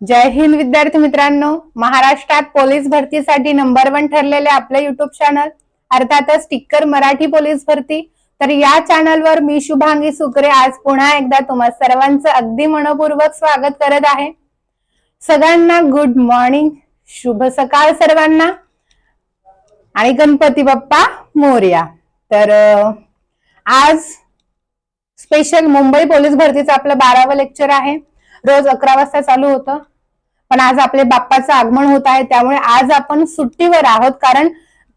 जय हिंद विद्यार्थी मित्रांनो. महाराष्ट्रात पोलीस भरतीसाठी नंबर वन ठरलेले आपले युट्यूब चॅनल अर्थातच स्टिक्कर मराठी पोलीस भरती. तर या चॅनलवर मी शुभांगी सुकरे आज पुन्हा एकदा तुम्हा सर्वांचं अगदी मनपूर्वक स्वागत करत आहे. सगळ्यांना गुड मॉर्निंग शुभ सकाळ सर्वांना. आणि गणपती बाप्पा मोर्या. तर आज स्पेशल मुंबई पोलीस भरतीचं आपलं बारावं लेक्चर आहे. रोज अकरा वाजता चालू होतं. पण आज आपले बाप्पाचं आगमन होत आहे त्यामुळे आज आपण सुट्टीवर आहोत. कारण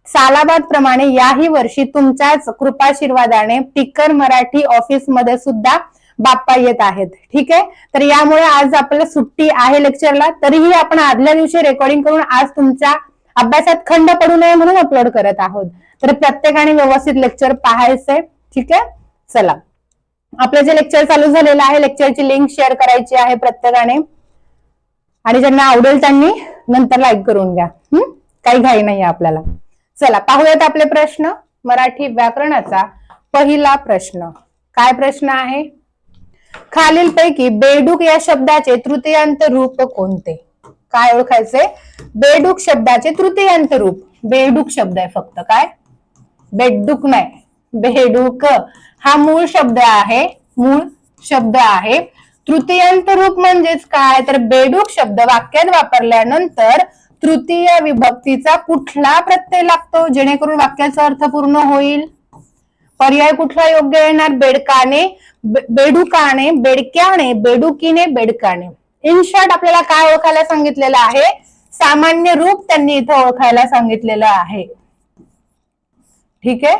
सालाबाद प्रमाणे याही वर्षी तुमच्याच कृपाशीर्वादाने टिकर मराठी ऑफिसमध्ये सुद्धा बाप्पा येत आहेत. ठीक आहे? तर यामुळे आज आपल्याला सुट्टी आहे लेक्चरला. तरीही आपण आदल्या दिवशी रेकॉर्डिंग करून आज तुमच्या अभ्यासात खंड पडू नये म्हणून अपलोड करत आहोत. तर प्रत्येकाने व्यवस्थित लेक्चर पाहायचंय ठीक आहे? चला. आपलं जे लेक्चर चालू झालेलं आहे लेक्चरची लिंक शेअर करायची आहे प्रत्येकाने. आणि ज्यांना आवडेल त्यांनी नंतर लाईक करून घ्या. हम्म? काही घाई नाही आपल्याला. चला पाहूयात आपले प्रश्न. मराठी व्याकरणाचा पहिला प्रश्न. काय प्रश्न आहे? खालीलपैकी बेडूक या शब्दाचे तृतीयांत रूप कोणते? काय ओळखायचे? बेडूक शब्दाचे तृतीयांत रूप. बेडूक शब्द आहे फक्त. काय? बेडूक नाही. बेडूक. हा मूळ शब्द आहे. मूळ शब्द आहे. तृतीयांत रूप म्हणजेच काय? तर बेडूक शब्द वाक्यात वापरल्यानंतर तृतीय विभक्तीचा कुठला प्रत्यय लागतो? जेणेकरून वाक्याचा अर्थ पूर्ण होईल. पर्याय कुठला योग्य येणार? बेडकाने बेडुकाने बेडक्याने बेडुकीने बेडकाने. इन शॉर्ट आपल्याला काय ओळखायला सांगितलेलं आहे? सामान्य रूप त्यांनी इथं ओळखायला सांगितलेलं आहे. ठीक आहे?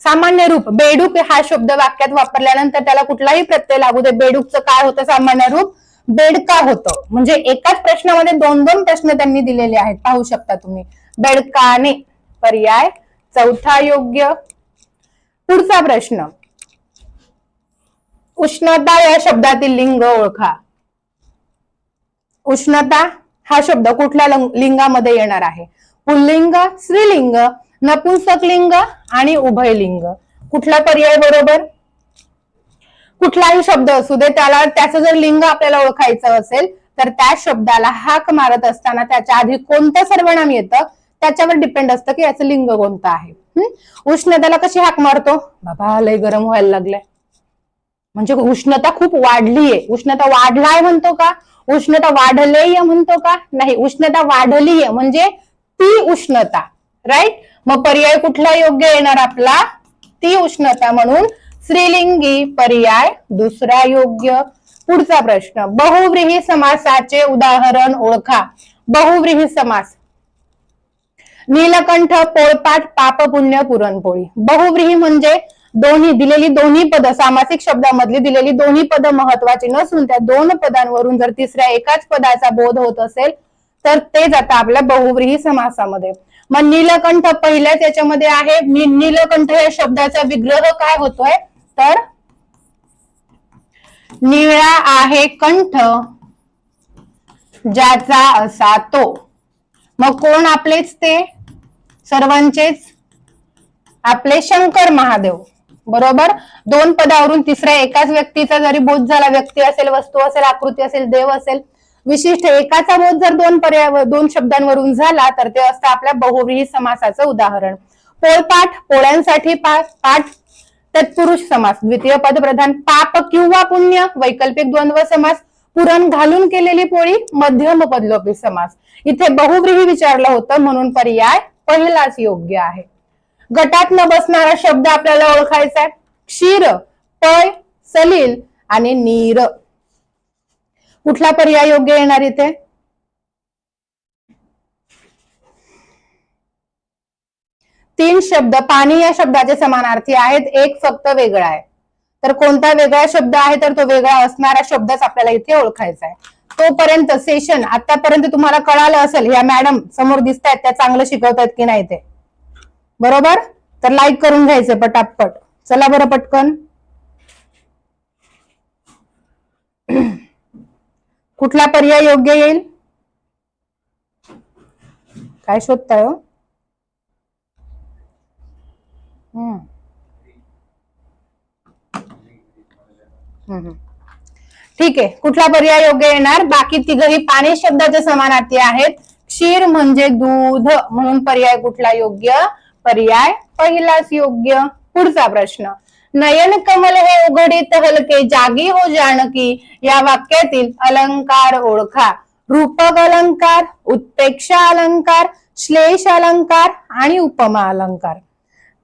सामान्य रूप. बेडूक हा शब्द वाक्यात वापरल्यानंतर त्याला कुठलाही प्रत्यय लागू दे. बेडूकचं काय होतं? सामान्य रूप बेडका होतं. म्हणजे एकाच प्रश्नामध्ये दोन दोन प्रश्न त्यांनी दिलेले आहेत. पाहू शकता तुम्ही. बेडकाने पर्याय. चौथा योग्य. पुढचा प्रश्न. उष्णता या शब्दातील लिंग ओळखा. उष्णता हा शब्द कुठल्या लिंगामध्ये येणार आहे? पुल्लिंग स्त्रीलिंग नपुंसक लिंग आणि उभयलिंग. कुठला पर्याय बरोबर? कुठलाही शब्द असू दे त्याला त्याचं जर लिंग आपल्याला ओळखायचं असेल तर त्या शब्दाला हाक मारत असताना त्याच्या आधी कोणतं सर्वनाम येतं? त्याच्यावर डिपेंड असतं की याचं लिंग कोणतं आहे. उष्णतेला कशी हाक मारतो? बाबा लय गरम व्हायला लागलाय. म्हणजे उष्णता खूप वाढलीये. उष्णता वाढलाय म्हणतो का? उष्णता वाढलेय म्हणतो का? नाही उष्णता वाढलीये. म्हणजे ती उष्णता राईट मग पर्याय कुठला योग्य येणार आपला? ती उष्णता म्हणून स्त्रीलिंगी पर्याय दुसरा योग्य. पुढचा प्रश्न बहुव्रीही समासाचे उदाहरण ओळखा. बहुव्रीही समास. नीलकंठ पोळपाट पाप पुण्य पुरणपोळी. बहुव्रीही म्हणजे दोन्ही दिलेली दोन्ही पद सामासिक शब्दामधली दिलेली दोन्ही पद महत्वाची नसून त्या दोन पदांवरून जर तिसऱ्या एकाच पदाचा बोध होत असेल तर ते जातं आपल्या बहुव्रीही समासामध्ये. मग नीलकंठ पहिल्याच याच्यामध्ये आहे. मी नीलकंठ या शब्दाचा विग्रह काय होतोय? तर निळा आहे कंठ ज्याचा असा तो. मग कोण आपलेच ते? सर्वांचेच? आपले शंकर महादेव. बरोबर? दोन पदावरून तिसऱ्या एकाच व्यक्तीचा जरी बोध झाला व्यक्ती असेल वस्तू असेल आकृती असेल देव असेल विशिष्ट एकाचा बोध जर दोन पर्याय दोन शब्दांवरून झाला तर ते असतं आपल्या बहुव्रीही समासाचं उदाहरण. पोळपाठ पोळ्यांसाठी पा- पाठ तत्पुरुष समास. द्वितीय पदप्रधान पाप किंवा पुण्य वैकल्पिक द्वंद्व समास. पुरण घालून केलेली पोळी मध्यम पदलोपी समास. इथे बहुव्रीही विचारलं होतं म्हणून पर्याय पहिलाच योग्य आहे. गटात न बसणारा शब्द आपल्याला ओळखायचा आहे. क्षीर पय सलील आणि नीर. कुठला पर्याय योग्य येणार इथे? तीन शब्द पाणी या शब्दाचे समानार्थी आहेत एक फक्त वेगळा आहे. तर कोणता वेगळा शब्द आहे तर तो वेगळा असणारा शब्दच आपल्याला इथे ओळखायचा आहे. तोपर्यंत सेशन आतापर्यंत तुम्हाला कळालं असेल या मॅडम समोर दिसत आहेत त्या चांगलं शिकवतायत की नाही ते. बरोबर? तर लाईक करून घ्यायचे पटापट. चला बरं पटकन. कुठला पर्याय योग्य येईल? काय शोधताय हो? हम्म. हम्म. ठीक आहे. कुठला पर्याय योग्य येणार? बाकी तिघही पाणी शब्दाचे समानार्थी आहेत. क्षीर म्हणजे दूध म्हणून पर्याय कुठला योग्य? पर्याय पहिलाच योग्य. पुढचा प्रश्न. नयन कमल हे उघडीत हलके जागी हो जानकी. या वाक्यातील अलंकार ओळखा. रूपक अलंकार उत्पेक्षा अलंकार श्लेष अलंकार आणि उपमा अलंकार.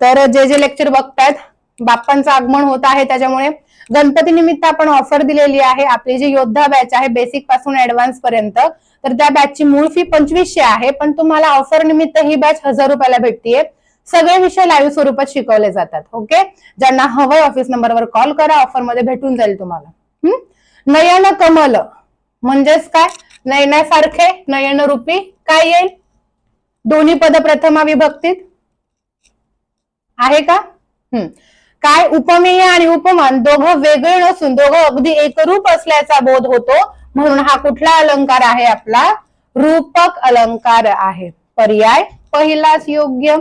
तर जे जे लेक्चर बघतायत बाप्पांचं आगमन होत आहे त्याच्यामुळे गणपती निमित्त आपण ऑफर दिलेली आहे. आपली जी योद्धा बॅच आहे बेसिकपासून ऍडव्हान्स पर्यंत तर त्या बॅचची मूळ फी पंचवीसशे आहे. पण तुम्हाला ऑफर निमित्त ही बॅच हजार रुपयाला भेटतीये. सगळे विषय लाईव्ह स्वरूपात शिकवले जातात ओके ज्यांना हवंय ऑफिस नंबरवर कॉल करा ऑफरमध्ये भेटून जाईल तुम्हाला. हम्म? नयन कमल म्हणजेच काय? नयनासारखे नयन रूपी काय येईल? दोन्ही पद प्रथमा विभक्तीत? आहे का? हम्म काय उपमेय आणि उपमान दोघं वेगळे नसून दोघं अगदी एकरूप असल्याचा बोध होतो म्हणून हा कुठला अलंकार आहे आपला? रूपक अलंकार आहे. पर्याय पहिलाच योग्य.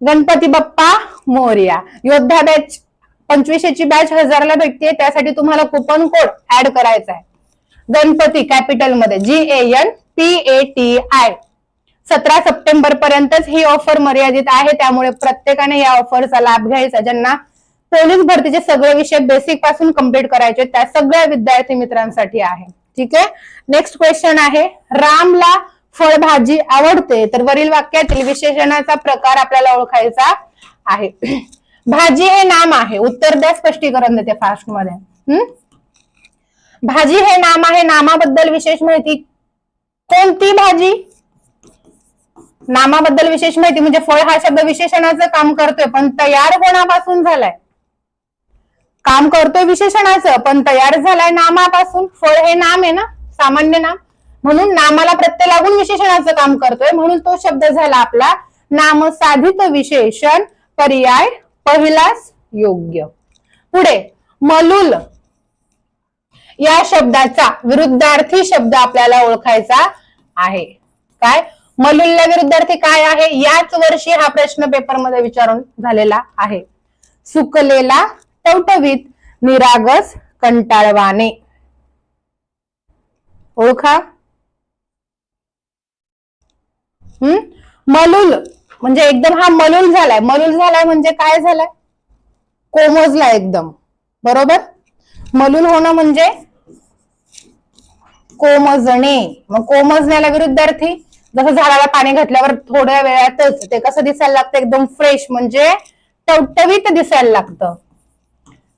गणपती बाप्पा मोर्या. योद्धा बॅच पंचवीसशेची बॅच हजारला भेटते त्यासाठी तुम्हाला कुपन कोड ऍड करायचा आहे गणपती कॅपिटलमध्ये G A N P A T I सतरा सप्टेंबर पर्यंतच ही ऑफर मर्यादित आहे त्यामुळे प्रत्येकाने या ऑफरचा लाभ घ्यायचा. ज्यांना पोलीस भरतीचे सगळे विषय बेसिकपासून कंप्लीट करायचे त्या सगळ्या विद्यार्थी मित्रांसाठी आहे. ठीक? आहे नेक्स्ट क्वेश्चन आहे रामला फळभाजी आवडते तर वरील वाक्यातील विशेषणाचा प्रकार आपल्याला ओळखायचा आहे. भाजी हे नाम आहे. उत्तर द्या स्पष्टीकरण देते फास्टमध्ये. भाजी हे नाम आहे. नामाबद्दल विशेष माहिती कोणती भाजी? नामाबद्दल विशेष माहिती म्हणजे फळ हा शब्द विशेषणाचं काम करतोय पण तयार होण्यापासून झालाय. काम करतोय विशेषणाचं पण तयार झालाय नामापासून. फळ हे नाम आहे ना? सामान्य नाम. म्हणून नामाला प्रत्यय लागून विशेषणाचं काम करतोय. म्हणून तो शब्द झाला आपला नामसाधित विशेषण पर्याय पहिलाच योग्य. पुढे मलूल. या शब्दाचा विरुद्धार्थी शब्द आपल्याला ओळखायचा आहे. काय? मलुलला विरुद्धार्थी काय आहे? याच वर्षी हा प्रश्न पेपरमध्ये विचारून झालेला आहे. सुकलेला टवटवीत निरागस कंटाळवाने ओळखा. हम्म? मलुल. म्हणजे एकदम हा मलुल झालाय. मलुल झालाय म्हणजे काय झालाय? कोमजला एकदम. बरोबर? मलूल होणं म्हणजे कोमजणे. मग कोमजण्याला विरुद्धार्थी जसं झाडाला पाणी घातल्यावर थोड्या वेळातच ते कसं दिसायला लागतं? एकदम फ्रेश म्हणजे टवटवीत दिसायला लागतं.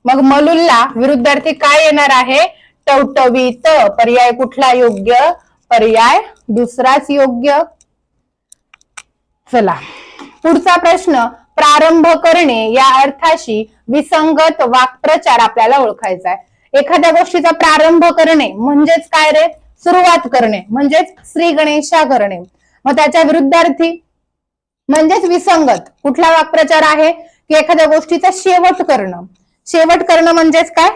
मग मलुलला विरुद्धार्थी काय येणार आहे? टवटवीत. पर्याय कुठला योग्य? पर्याय दुसराच योग्य. चला. पुढचा प्रश्न प्रारंभ करणे या अर्थाशी विसंगत वाक्प्रचार आपल्याला ओळखायचा आहे. एखाद्या गोष्टीचा प्रारंभ करणे म्हणजेच काय रे? सुरुवात करणे म्हणजेच श्री गणेशा करणे. मग त्याच्या विरुद्धार्थी म्हणजेच विसंगत कुठला वाक्प्रचार आहे? की एखाद्या गोष्टीचा शेवट करणं. शेवट करणं म्हणजेच काय?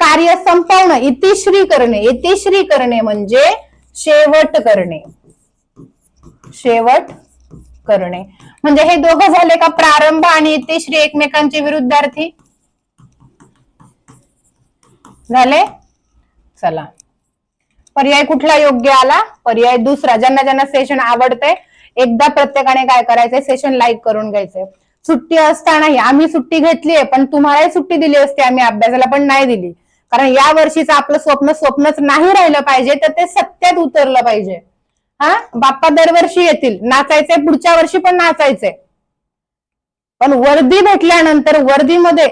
कार्य संपवणं. इतिश्री करणे. इतिश्री करणे म्हणजे शेवट करणे. शेवट करणे. म्हणजे हे दोघं झाले का प्रारंभ आणि ते श्री एकमेकांचे विरुद्धार्थी? झाले? चला. पर्याय कुठला योग्य आला? पर्याय दुसरा. ज्यांना ज्यांना सेशन आवडते एकदा प्रत्येकाने काय करायचंय? सेशन लाईक करून घ्यायचंय. सुट्टी असतानाही आम्ही सुट्टी घेतली आहे पण तुम्हालाही सुट्टी दिली असते. आम्ही अभ्यासाला पण नाही दिली. कारण या वर्षीचं आपलं स्वप्न स्वप्नच नाही राहिलं पाहिजे तर ते सत्यात उतरलं पाहिजे. हा? बाप्पा दरवर्षी येतील. नाचायचंय पुढच्या वर्षी पण नाचायचंय. पण वर्दी भेटल्यानंतर वर्दीमध्ये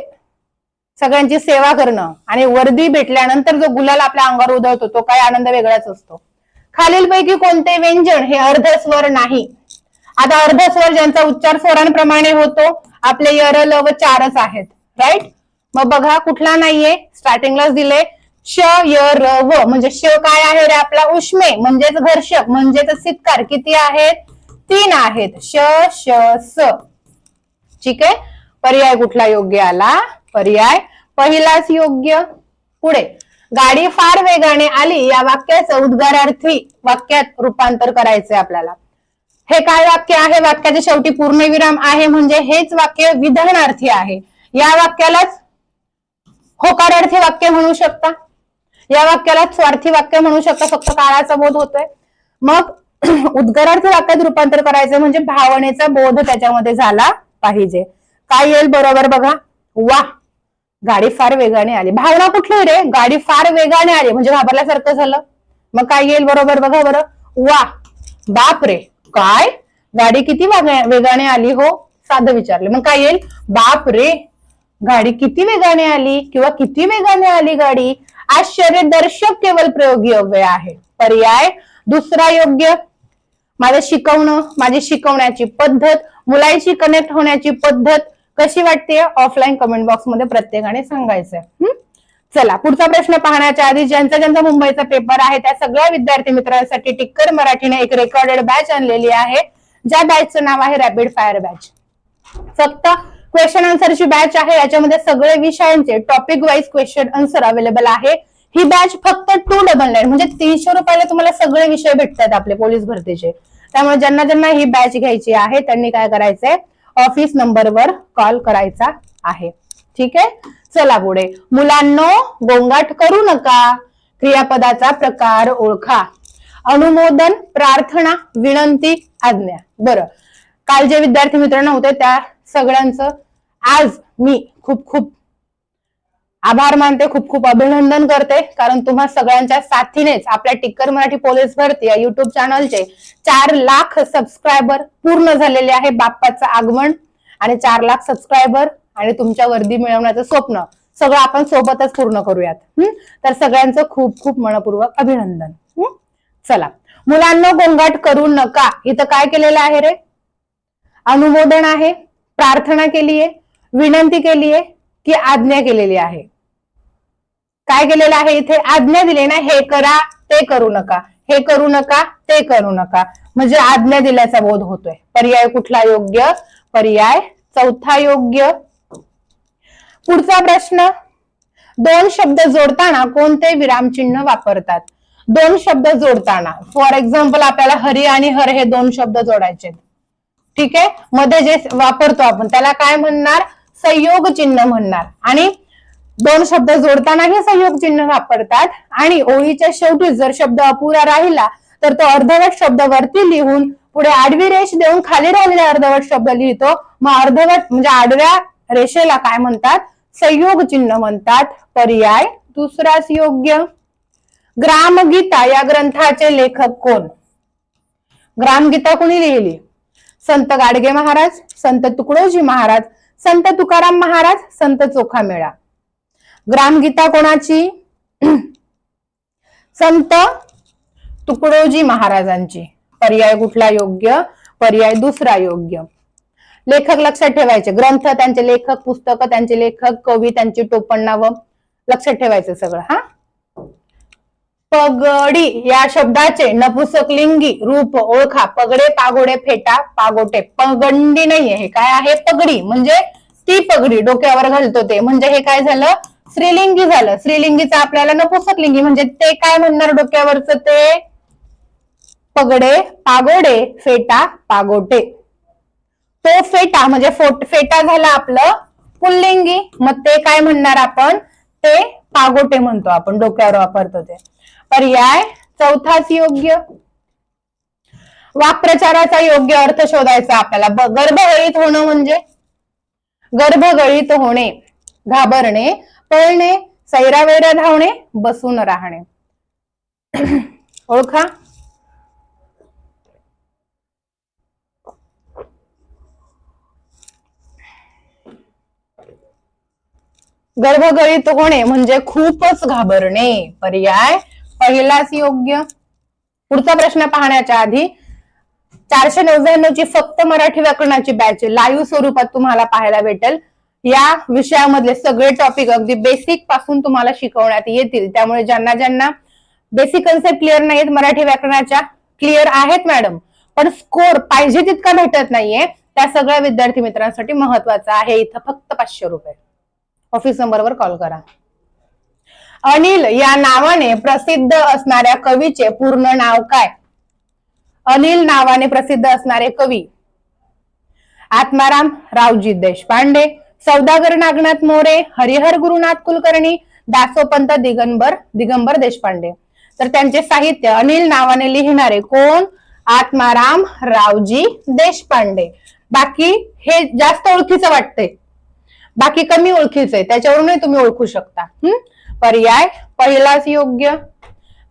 सगळ्यांची सेवा करणं आणि वर्दी भेटल्यानंतर जो गुलाल आपल्या अंगावर उधळतो तो काय आनंद वेगळाच असतो. खालीलपैकी कोणते व्यंजन हे अर्धस्वर नाही? आता अर्धस्वर ज्यांचा उच्चार स्वरांप्रमाणे होतो आपले यर व चारच आहेत. राईट मग बघा कुठला नाहीये? स्टार्टिंगलाच दिले श य र व म्हणजे श काय आहे रे आपला? उष्मे म्हणजेच घर्षक म्हणजेच सित्कार. किती आहेत? तीन आहेत. श श स. ठीक आहे? पर्याय कुठला योग्य आला? पर्याय पहिलाच योग्य. पुढे. गाडी फार वेगाने आली या वाक्याचं उद्गारार्थी वाक्यात रूपांतर करायचंय आपल्याला. हे काय वाक्य आहे? वाक्याच्या शेवटी पूर्णविराम आहे म्हणजे हेच वाक्य विधानार्थी आहे. या वाक्यालाच होकारार्थी वाक्य म्हणू शकता. या वाक्याला स्वार्थी वाक्य म्हणू शकता फक्त काळाचा बोध होतोय. मग उद्गारार्थ वाक्यात रूपांतर करायचं म्हणजे भावनेचा बोध त्याच्यामध्ये झाला पाहिजे. काय येईल बरोबर बघा? वा! गाडी फार वेगाने आली. भावना कुठली रे? गाडी फार वेगाने आली. म्हणजे घाबरल्यासारखं झालं. मग काय येईल बरोबर बघा बरं. वा! बाप रे काय? गाडी किती वेगाने आली हो? साधं विचारले. मग काय येईल? बाप रे गाडी किती वेगाने आली किंवा किती वेगाने आली गाडी? आश्चर्यदर्शक केवळ प्रयोग योग्य आहे. पर्याय दुसरा योग्य. माझं शिकवणं माझी शिकवण्याची पद्धत मुलांशी कनेक्ट होण्याची पद्धत. कशी वाटते? ऑफलाईन कमेंट बॉक्समध्ये प्रत्येकाने सांगायचंय. चला पुढचा प्रश्न पाहण्याच्या आधी ज्यांचा ज्यांचा मुंबईचा पेपर आहे त्या सगळ्या विद्यार्थी मित्रांसाठी टिक्कर मराठीने एक रेकॉर्डेड बॅच आणलेली आहे. ज्या बॅचचं नाव आहे रॅपिड फायर बॅच फक्त क्वेश्चन आन्सरची बॅच आहे. याच्यामध्ये सगळे विषयांचे topic wise question answer available आहे. ही बॅच फक्त टू डबल नाईन म्हणजे तीनशे रुपयाला तुम्हाला सगळे विषय भेटतात आपले पोलीस भरतीचे. त्यामुळे ज्यांना ज्यांना ही बॅच घ्यायची आहे त्यांनी काय करायचंय? ऑफिस नंबरवर कॉल करायचा आहे. ठीक आहे? चला पुढे. मुलांनो गोंगाट करू नका. क्रियापदाचा प्रकार ओळखा. अनुमोदन प्रार्थना विनंती आज्ञा. बरं. काल जे विद्यार्थी मित्र नव्हते त्या सगळ्यांचं. आज मी खूप खूप आभार मानते खूप खूप अभिनंदन करते कारण तुम्हा सगळ्यांच्या साथीनेच आपल्या टिक्कर मराठी पोलीस भरती या युट्यूब चॅनलचे चार लाख सबस्क्रायबर पूर्ण झालेले आहे बाप्पाचं आगमन आणि चार लाख सबस्क्रायबर आणि तुमच्या वर्दी मिळवण्याचं स्वप्न. सगळं आपण सोबतच पूर्ण करूयात. तर सगळ्यांचं खूप खूप मनपूर्वक अभिनंदन. चला. मुलांना गोंगाट करू नका. इथं काय केलेलं आहे रे? अनुमोदन आहे? प्रार्थना केलीये विनंती केलीये की आज्ञा केलेली आहे. काय केलेलं आहे इथे? आज्ञा दिली ना हे करा ते करू नका. हे करू नका ते करू नका. म्हणजे आज्ञा दिल्याचा बोध होतोय. पर्याय कुठला योग्य? पर्याय चौथा योग्य. पुढचा प्रश्न दोन शब्द जोडताना कोणते विरामचिन्ह वापरतात? दोन शब्द जोडताना फॉर एक्झाम्पल आपल्याला हरी आणि हर हे दोन शब्द जोडायचे ठीक आहे? मध्ये जे वापरतो आपण त्याला काय म्हणणार? संयोग चिन्ह म्हणणार. आणि दोन शब्द जोडतानाही संयोग चिन्ह वापरतात. आणि ओळीच्या शेवटी जर शब्द अपुरा राहिला तर तो अर्धवट शब्द वरती लिहून पुढे आडवी रेष देऊन खाली राहिलेला अर्धवट शब्द लिहितो. मग अर्धवट म्हणजे आडव्या रेषेला काय म्हणतात? संयोग चिन्ह म्हणतात. पर्याय दुसराच योग्य. ग्रामगीता या ग्रंथाचे लेखक कोण? ग्रामगीता कोणी लिहिली? संत गाडगे महाराज संत तुकडोजी महाराज संत तुकाराम महाराज संत चोखा मेळा. ग्रामगीता कोणाची? संत तुकडोजी महाराजांची. पर्याय कुठला योग्य? पर्याय दुसरा योग्य. लेखक लक्षात ठेवायचे. ग्रंथ त्यांचे लेखक पुस्तकं त्यांचे लेखक कवी त्यांची टोपणनावं लक्षात ठेवायचं सगळं. हा? पगडी या शब्दाचे नपुसकलिंगी रूप ओळखा. पगडे पागोडे फेटा पागोटे. पगंडी नाहीये. हे काय आहे? पगडी. म्हणजे ती पगडी. डोक्यावर घालतो ते. म्हणजे हे काय झालं? स्त्रीलिंगी झालं. स्त्रीलिंगीचं आपल्याला नपुसकलिंगी. म्हणजे ते काय म्हणणार डोक्यावरचं ते? पगडे पागोडे फेटा पागोटे. तो फेटा म्हणजे फेटा झाला आपलं पुल्लिंगी. मग ते काय म्हणणार आपण? ते पागोटे म्हणतो आपण. डोक्यावर वापरतो ते. पर्याय? चौथाच योग्य? वाक्प्रचाराचा योग्य अर्थ शोधायचा आपल्याला. गर्भगळीत होणं म्हणजे? गर्भगळीत होणे घाबरणे पळणे सैरावैरा धावणे बसून राहणे. ओळखा? गर्भगळीत होणे म्हणजे खूपच घाबरणे. पर्याय? पहिलाच योग्य? पुढचा प्रश्न पाहण्याच्या आधी चारशे नव्याण्णव ची फक्त मराठी व्याकरणाची बॅच लाईव्ह स्वरूपात तुम्हाला पाहायला भेटेल. या विषयामधले सगळे टॉपिक अगदी बेसिकपासून तुम्हाला शिकवण्यात येतील. त्यामुळे ज्यांना ज्यांना बेसिक कन्सेप्ट क्लिअर नाहीत मराठी व्याकरणाच्या क्लिअर आहेत मॅडम पण स्कोर पाहिजे तितका भेटत नाहीये. त्या सगळ्या विद्यार्थी मित्रांसाठी महत्वाचं आहे. इथं फक्त पाचशे रुपये. ऑफिस नंबरवर कॉल करा. अनिल या नावाने प्रसिद्ध असणाऱ्या कवीचे पूर्ण नाव काय? अनिल नावाने प्रसिद्ध असणारे कवी आत्माराम रावजी देशपांडे सौदागर नागनाथ मोरे हरिहर गुरुनाथ कुलकर्णी दासोपंत दिगंबर दिगंबर देशपांडे. तर त्यांचे साहित्य अनिल नावाने लिहिणारे कोण? आत्माराम रावजी देशपांडे. बाकी हे जास्त ओळखीचं वाटतंय. बाकी कमी ओळखीचं आहे. त्याच्यावरूनही तुम्ही ओळखू शकता. हम्म पर्याय पहिलाच योग्य.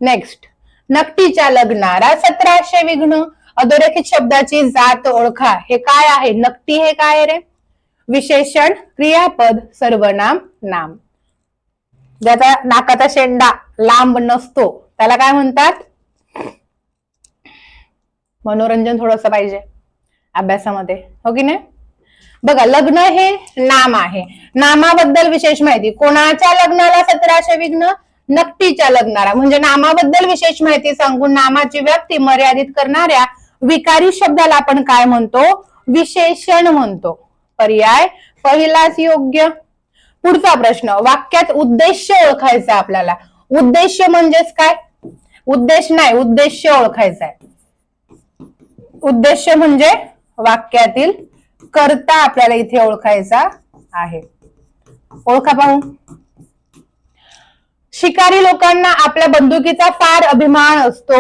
नेक्स्ट नकटीच्या लग्नारा सतराशे विघ्न. अधोरेखित शब्दाची जात ओळखा. हे काय आहे? नकटी हे काय रे? विशेषण क्रियापद सर्वनाम नाम. ज्याचा नाकाचा शेंडा लांब नसतो. त्याला काय म्हणतात? मनोरंजन थोडस पाहिजे अभ्यासामध्ये. हो की नाही? बघा लग्न हे नाम आहे. नामाबद्दल विशेष माहिती. कोणाच्या लग्नाला सतराशे विघ्न? नक्तीच्या लग्नाला. म्हणजे नामाबद्दल विशेष माहिती सांगून नामाची व्याप्ती मर्यादित करणाऱ्या विकारी शब्दाला आपण काय म्हणतो? विशेषण म्हणतो. पर्याय? पहिलाच योग्य. पुढचा प्रश्न. वाक्यात उद्देश ओळखायचा आपल्याला. उद्देश म्हणजेच काय? उद्देश नाही उद्देश ओळखायचा आहे. उद्देश म्हणजे वाक्यातील करता आपल्याला इथे ओळखायचा आहे. ओळखा पाहू. शिकारी लोकांना आपल्या बंदुकीचा फार अभिमान असतो.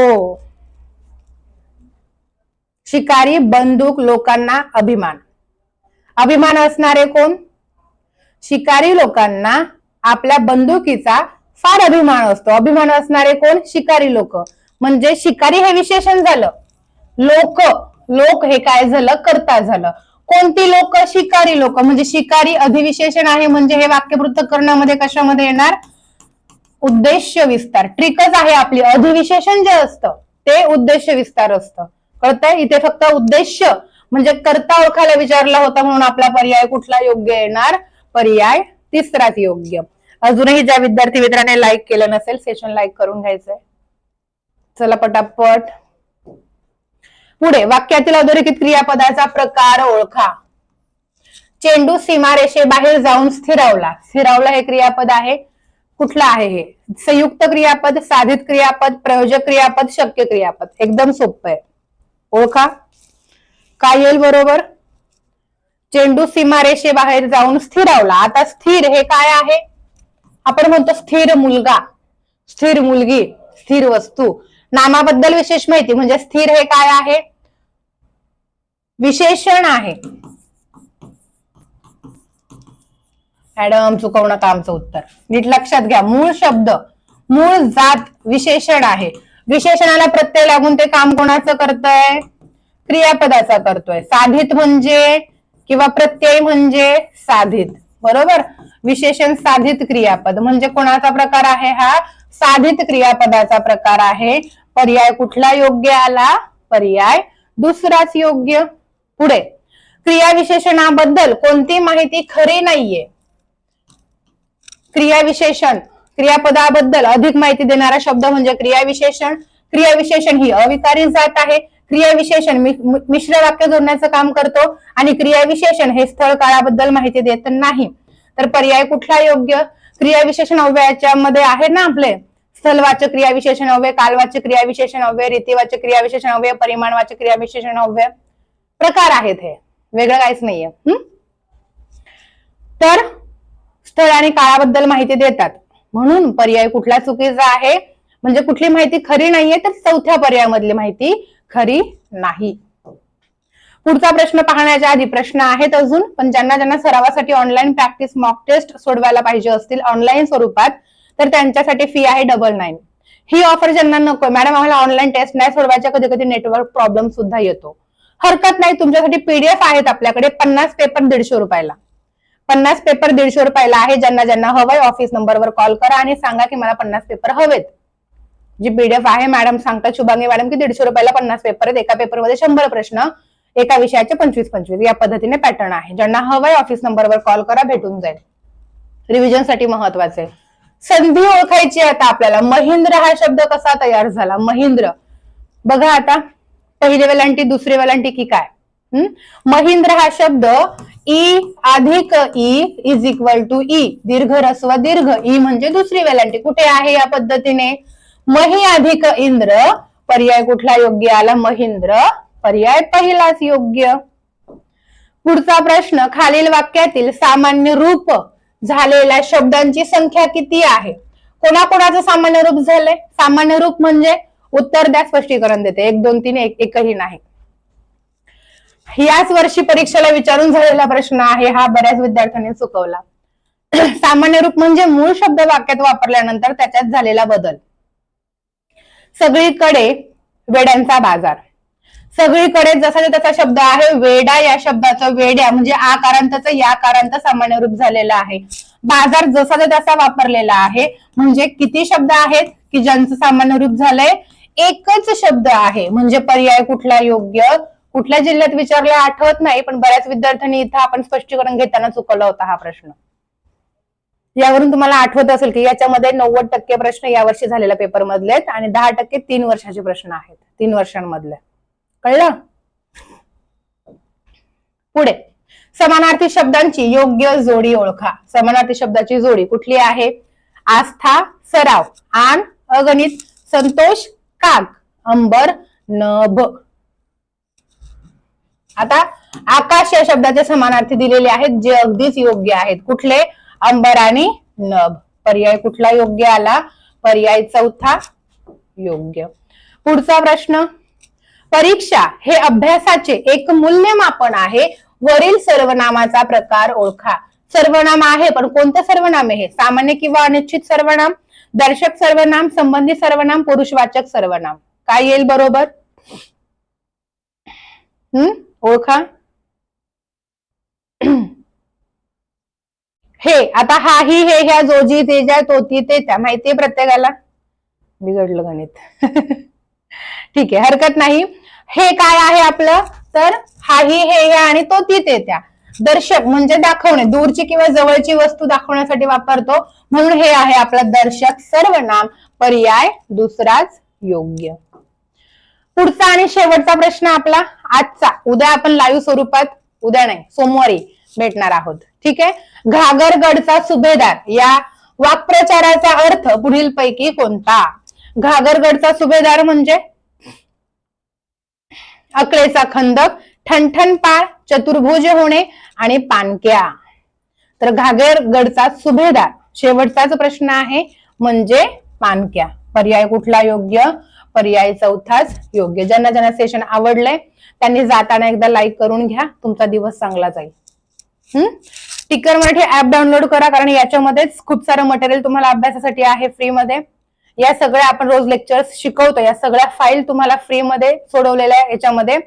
शिकारी बंदूक लोकांना अभिमान. अभिमान असणारे कोण? शिकारी लोकांना आपल्या बंदुकीचा फार अभिमान असतो. अभिमान असणारे कोण? शिकारी लोक. म्हणजे शिकारी हे विशेषण झालं. लोक लोक हे काय झालं? करता झालं. कोणती लोक? शिकारी लोक. म्हणजे शिकारी अधिविशेषण आहे म्हणजे हे वाक्य पृथक्करणामध्ये कशामध्ये येणार? उद्देश विस्तार. ट्रिकच आहे आपली. अधिविशेषण जे असतं ते उद्देश विस्तार असतं. कळतंय? इथे फक्त उद्देश म्हणजे करता ओळखायला विचारला होता म्हणून आपला पर्याय कुठला? योग्य येणार. पर्याय तिसराच योग्य. अजूनही ज्या विद्यार्थी मित्राने लाईक केलं नसेल सेशन लाईक करून घ्यायचंय. चला पटापट. पुढे वाक्यातील अधोरेखित क्रियापदाचा प्रकार ओळखा. चेंडू सीमारेषेबाहेर जाऊन स्थिरावला. स्थिरावला हे क्रियापद आहे. कुठलं आहे हे? संयुक्त क्रियापद साधित क्रियापद प्रयोजक क्रियापद शक्य क्रियापद. एकदम सोपं आहे. ओळखा. काय येईल बरोबर? चेंडू सीमारेषेबाहेर जाऊन स्थिरावला. आता स्थिर हे काय आहे? आपण म्हणतो स्थिर मुलगा. स्थिर मुलगी. स्थिर वस्तू. नामाबद्दल विशेष माहिती म्हणजे स्थिर हे काय आहे? विशेषण आहे. मॅडम चुकवू नका आमचं उत्तर? नीट लक्षात घ्या. मूळ शब्द मूळ जात विशेषण आहे. विशेषणाला प्रत्यय लागून ते काम कोणाचं करतंय? क्रियापदाचा करतोय. साधित म्हणजे किंवा प्रत्यय म्हणजे साधित. बरोबर? विशेषण साधित क्रियापद. म्हणजे कोणाचा प्रकार आहे हा? साधित क्रियापदाचा प्रकार आहे. पर्याय कुठला योग्य आला? पर्याय दुसराच योग्य पुढे. क्रियाविशेषणाबद्दल कोणती माहिती खरी नाहीये? क्रियाविशेषण क्रियापदाबद्दल अधिक माहिती देणारा शब्द म्हणजे क्रियाविशेषण. क्रियाविशेषण ही अविकारी जात आहे. क्रियाविशेषण मिश्र वाक्य जोडण्याचं काम करतो आणि क्रियाविशेषण हे स्थळ काळाबद्दल माहिती देत नाही. तर पर्याय कुठला योग्य? क्रियाविशेषण अव्ययाच्या मध्ये आहे ना आपले? स्थलवाचक क्रियाविशेषण अव्यय कालवाचक क्रियाविशेषण अव्यय रीतिवाचक क्रियाविशेषण अव्यय परिमाणवाचक क्रियाविशेषण अव्यय प्रकार आहेत हे. वेगळं काहीच नाहीये. हम्म तर स्थळ आणि काळाबद्दल माहिती देतात. म्हणून पर्याय कुठला चुकीचा आहे? म्हणजे कुठली माहिती खरी नाहीये तर चौथ्या पर्यायामधली माहिती खरी नाही. पुढचा प्रश्न पाहण्याच्या आधी प्रश्न आहेत अजून पण ज्यांना ज्यांना सरावासाठी ऑनलाईन प्रॅक्टिस मॉक टेस्ट सोडवायला पाहिजे असतील ऑनलाईन स्वरूपात तर त्यांच्यासाठी फी आहे डबल नाईन ही ऑफर ज्यांना नको मॅडम आम्हाला ऑनलाईन टेस्ट नाही सोडवायच्या कधी कधी नेटवर्क प्रॉब्लेम सुद्धा येतो. हरकत नाही तुमच्यासाठी पीडीएफ आहेत आपल्याकडे पन्नास पेपर दीडशे रुपयाला. पन्नास पेपर दीडशे रुपयाला आहे ज्यांना ज्यांना हवंय ऑफिस नंबरवर कॉल करा आणि सांगा की मला पन्नास पेपर हवेत. जी पीडीएफ आहे मॅडम सांगतात शुभांगी मॅडम की दीडशे रुपयाला पन्नास पेपर आहेत. एका पेपरमध्ये शंभर प्रश्न एका विषयाचे पंचवीस पंचवीस या पद्धतीने पॅटर्न आहे. ज्यांना हवंय ऑफिस नंबरवर कॉल करा भेटून जाईल. रिव्हिजनसाठी महत्त्वाचे. संधी ओळखायची आता आपल्याला. महिंद्र हा शब्द कसा तयार झाला? महिंद्र. बघा आता पहिली वेलांटी दुसरी वेलांटी की काय? हम्म? महिंद्र हा शब्द ई अधिक ई इज इक्वल टू ई. दीर्घ रस्व दीर्घ. ई म्हणजे दुसरी वेलांटी. कुठे आहे या पद्धतीने? मही अधिक इंद्र पर्याय कुठला योग्य आला? महिंद्र पर्याय पहिलाच योग्य. पुढचा प्रश्न खालील वाक्यातील सामान्य रूप झालेल्या शब्दांची संख्या किती आहे? कोणाकोणाचं सामान्य रूप झालंय? सामान्य रूप म्हणजे उत्तर द्या स्पष्टीकरण देते. एक दोन तीन एक एकही नाही. याच वर्षी परीक्षेला विचारून झालेला प्रश्न आहे हा बऱ्याच विद्यार्थ्यांनी चुकवला. सामान्य रूप म्हणजे मूळ शब्द वाक्यात वापरल्यानंतर त्याच्यात झालेला बदल. सगळीकडे वेड्यांचा बाजार. सगळीकडे जसा त्याचा शब्द आहे वेडा या शब्दाचं वेड्या म्हणजे आकारांताचं या कारांत सामान्य रूप झालेलं आहे. बाजार जसा तसा वापरलेला आहे म्हणजे किती शब्द आहेत की ज्यांचं सामान्य रूप झालंय एकच शब्द आहे. म्हणजे पर्याय कुठला योग्य कुठल्या जिल्ह्यात विचारला आठवत नाही पण बऱ्याच विद्यार्थ्यांनी इथं आपण स्पष्टीकरण घेताना चुकवला होता हा प्रश्न. यावरून तुम्हाला आठवत असेल की याच्यामध्ये नव्वद टक्के प्रश्न यावर्षी झालेल्या पेपर मधले आहेत आणि दहा टक्के तीन वर्षाचे प्रश्न आहेत तीन वर्षांमधले. कळलं? पुढे. समानार्थी शब्दांची योग्य जोडी ओळखा. समानार्थी शब्दाची जोडी कुठली आहे? आस्था सराव आण अगणित संतोष काग अंबर नभ. आता आकाश या शब्दाचे समानार्थी दिलेले आहेत जे अगदीच योग्य आहेत. कुठले? अंबर आणि नभ. पर्याय कुठला योग्य आला? पर्याय चौथा योग्य. पुढचा प्रश्न परीक्षा हे अभ्यासाचे एक मूल्यमापन आहे. वरील सर्वनामाचा प्रकार ओळखा. सर्वनाम आहे पण कोणतं सर्वनाम आहे? हे? सामान्य किंवा अनिश्चित सर्वनाम? दर्शक सर्वनाम संबंधी सर्वनाम पुरुषवाचक सर्वनाम. काय येईल बरोबर? हम्म ओळखा. हे आता हा ही हे ह्या जोजी ते ज्या तोती ते त्या. माहितीये प्रत्येकाला? बिघडलं गणित. ठीक आहे हरकत नाही. हे काय आहे आपलं? तर हा ही हे आणि तो ती ते त्या. दर्शक म्हणजे दाखवणे दूरची किंवा जवळची वस्तू दाखवण्यासाठी वापरतो. म्हणून हे आहे आपला दर्शक सर्वनाम पर्याय दुसराच योग्य. पुढचा आणि शेवटचा प्रश्न आपला आजचा. उद्या आपण लाईव्ह स्वरूपात उद्या नाही सोमवारी भेटणार आहोत. ठीक आहे? घागरगडचा सुभेदार या वाक्प्रचाराचा अर्थ पुढील पैकी कोणता? घागरगडचा सुभेदार म्हणजे? अकळेचा खंदक ठणठण पाळ चतुर्भुज होणे आणि पानक्या. तर घागरगडचा सुभेदार शेवटचाच प्रश्न आहे म्हणजे पानक्या. पर्याय कुठला योग्य? पर्याय चौथाच योग्य. ज्यांना ज्यांना सेशन आवडलंय त्यांनी जाताना एकदा लाईक करून घ्या. तुमचा दिवस चांगला जाईल. हम्म टिकर मराठी ऍप डाउनलोड करा कारण याच्यामध्येच खूप सारं मटेरियल तुम्हाला अभ्यासासाठी आहे फ्रीमध्ये या सगळ्या आपण रोज लेक्चर्स शिकवतो. या सगळ्या फाईल तुम्हाला फ्रीमध्ये सोडवलेल्या याच्यामध्ये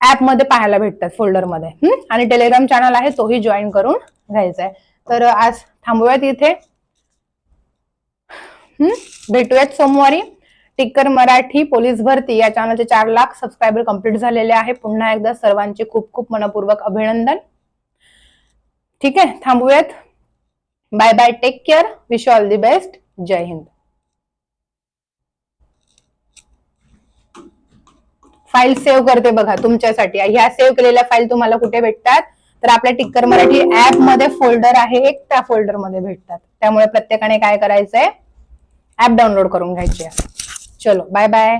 ऍपमध्ये पाहायला भेटतात फोल्डरमध्ये आणि टेलिग्राम चॅनल आहे तोही जॉईन करून घ्यायचा आहे तर आज थांबूयात इथे. भेटूयात सोमवारी. टिक्कर मराठी पोलीस भरती. या चॅनलचे चार लाख सबस्क्रायबर कंप्लीट झालेले आहे. पुन्हा एकदा सर्वांचे खूप खूप मनपूर्वक अभिनंदन. ठीक आहे? थांबूयात. Bye bye take care wish all the best जय हिंद. फाईल सेव्ह करते बघा तुमच्यासाठी. ह्या सेव्ह केलेल्या फाईल तुम्हाला कुठे भेटतात? तर आपल्या टिक्कर मराठी ऍपमध्ये फोल्डर आहे एक त्या फोल्डरमध्ये भेटतात. त्यामुळे प्रत्येकाने काय करायचंय? ऍप डाउनलोड करून घ्यायची चलो बाय बाय